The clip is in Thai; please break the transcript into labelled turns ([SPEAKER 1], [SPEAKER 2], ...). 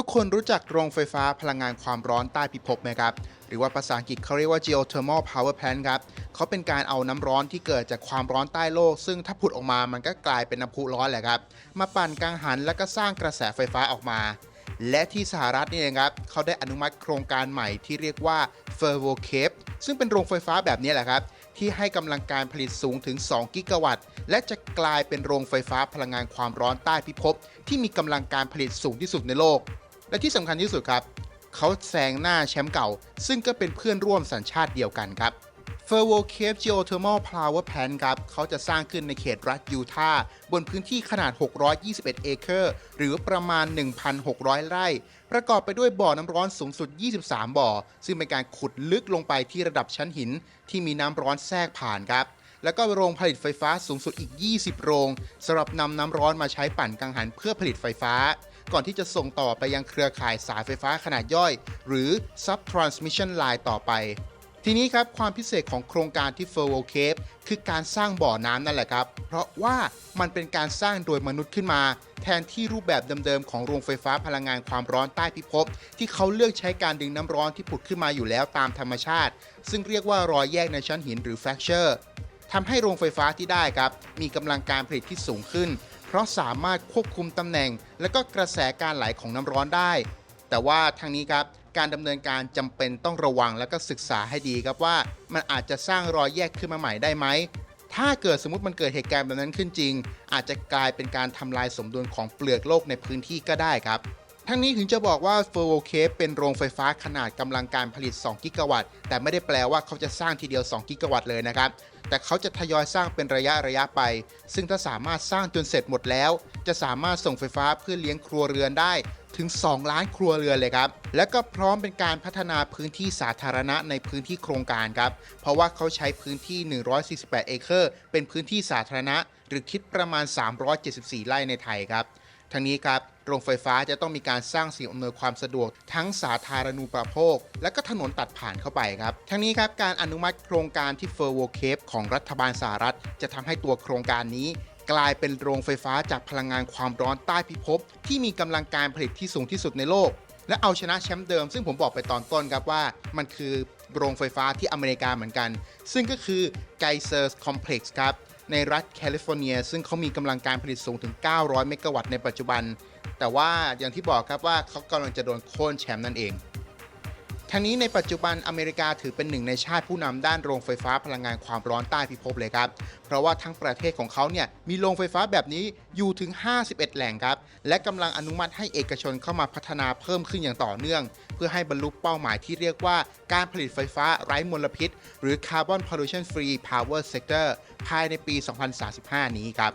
[SPEAKER 1] ทุกคนรู้จักโรงไฟฟ้าพลังงานความร้อนใต้พิภพไหมครับ หรือว่าภาษาอังกฤษเขาเรียกว่า geothermal power plant ครับเขาเป็นการเอาน้ำร้อนที่เกิดจากความร้อนใต้โลก ซึ่งถ้าผุดออกมามันก็กลายเป็นน้ำพุร้อนแหละครับ มาปั่นกังหันแล้วก็สร้างกระแสไฟฟ้าออกมา และที่สหรัฐนี่เองครับเขาได้อนุมัติโครงการใหม่ที่เรียกว่า f e r v o c a p e ซึ่งเป็นโรงไฟฟ้าแบบนี้แหละครับที่ให้กำลังการผลิตสูงถึง 2 กิกะวัตต์ และจะกลายเป็นโรงไฟฟ้าพลังงานความร้อนใต้พิภพที่มีกำลังการผลิตสูงที่สุดในโลก และที่สำคัญที่สุดครับ เขาแซงหน้าแชมป์เก่า ซึ่งก็เป็นเพื่อนร่วมสัญชาติเดียวกันครับ f e r v o Cave Geothermal Power Plant ครับเขาจะสร้างขึ้นในเขตรัฐยูทาห์บนพื้นที่ขนาด 621 เอเคอร์ หรือประมาณ 1,600 ไร่ ประกอบไปด้วยบ่อน้ำร้อนสูงสุด 23 บ่อ ซึ่งเป็นการขุดลึกลงไปที่ระดับชั้นหิน ที่มีน้ำร้อนแทรกผ่านครับ แล้วก็โรงผลิตไฟฟ้าสูงสุดอีก 20 โรงสำหรับนำน้ำร้อนมาใช้ปั่นกังหันเพื่อผลิตไฟฟ้า ก่อนที่จะส่งต่อไปยังเครือข่ายสายไฟฟ้าขนาดย่อย หรือ sub transmission line ต่อไป ทีนี้ครับความพิเศษของโครงการที่ f e r v o Cave คือการสร้างบ่อน้ำนั่นแหละครับ เพราะว่ามันเป็นการสร้างโดยมนุษย์ขึ้นมา แทนที่รูปแบบเดิมๆของโรงไฟฟ้าพลังงานความร้อนใต้พิภพที่เขาเลือกใช้การดึงน้ำร้อนที่ผุดขึ้นมาอยู่แล้วตามธรรมชาติ ซึ่งเรียกว่ารอยแยกในชั้นหินหรือ fracture ทำให้โรงไฟฟ้าที่ได้ครับ มีกำลังการผลิตที่สูงขึ้น เพราะสามารถควบคุมตำแหน่ง และก็กระแสการไหลของน้ำร้อนได้ แต่ว่าทางนี้ครับการดำเนินการจำเป็นต้องระวังและก็ศึกษาให้ดีครับว่า มันอาจจะสร้างรอยแยกขึ้นมาใหม่ได้ไหมถ้าเกิดสมมติมันเกิดเหตุการณ์แบบนั้นขึ้นจริง อาจจะกลายเป็นการทำลายสมดุลของเปลือกโลกในพื้นที่ก็ได้ครับ ทั้งนี้ถึงจะบอกว่า f e r v o c a v e เป็นโรงไฟฟ้าขนาดกำลังการผลิต 2 กิกะวัตต์ แต่ไม่ได้แปลว่าเขาจะสร้างทีเดียว 2 กิกะวัตต์เลยนะครับ แต่เขาจะทยอยสร้างเป็นระยะระยะไป ซึ่งถ้าสามารถสร้างจนเสร็จหมดแล้ว จะสามารถส่งไฟฟ้าเพื่อเลี้ยงครัวเรือนได้ถึง 2 ล้านครัวเรือนเลยครับ และก็พร้อมเป็นการพัฒนาพื้นที่สาธารณะในพื้นที่โครงการครับ เพราะว่าเขาใช้พื้นที่ 148 เอเคอร์ เป็นพื้นที่สาธารณะ หรือคิดประมาณ 374 ไร่ในไทยครับ ทั้งนี้ครับโรงไฟฟ้าจะต้องมีการสร้างสิ่งอำนวยความสะดวก ทั้งสาธารณูปโภค และก็ถนนตัดผ่านเข้าไปครับ ทั้งนี้ครับการอนุมัติโครงการที่เฟอร์โวเคฟของรัฐบาลสหรัฐ จะทำให้ตัวโครงการนี้ กลายเป็นโรงไฟฟ้าจากพลังงานความร้อนใต้พิภพที่มีกำลังการผลิตที่สูงที่สุดในโลก และเอาชนะแชมป์เดิม ซึ่งผมบอกไปตอนต้นครับว่า มันคือโรงไฟฟ้าที่อเมริกาเหมือนกัน ซึ่งก็คือ Geysers Complex ครับ ในรัฐแคลิฟอร์เนีย ซึ่งเขามีกำลังการผลิตสูงถึง 900 เมกะวัตต์ในปัจจุบัน แต่ว่าอย่างที่บอกครับว่าเขากำลังจะโดนโค่นแชมป์นั่นเอง ทั้งนี้ในปัจจุบันอเมริกาถือเป็นหนึ่งในชาติผู้นำด้านโรงไฟฟ้าพลังงานความร้อนใต้พิภพเลยครับ เพราะว่าทั้งประเทศของเขาเนี่ยมีโรงไฟฟ้าแบบนี้อยู่ถึง 51 แหล่งครับ และกำลังอนุมัติให้เอกชนเข้ามาพัฒนาเพิ่มขึ้นอย่างต่อเนื่อง เพื่อให้บรรลุเป้าหมายที่เรียกว่าการผลิตไฟฟ้าไร้มลพิษ หรือ Carbon Pollution Free Power Sector ภายในปี 2035 นี้ครับ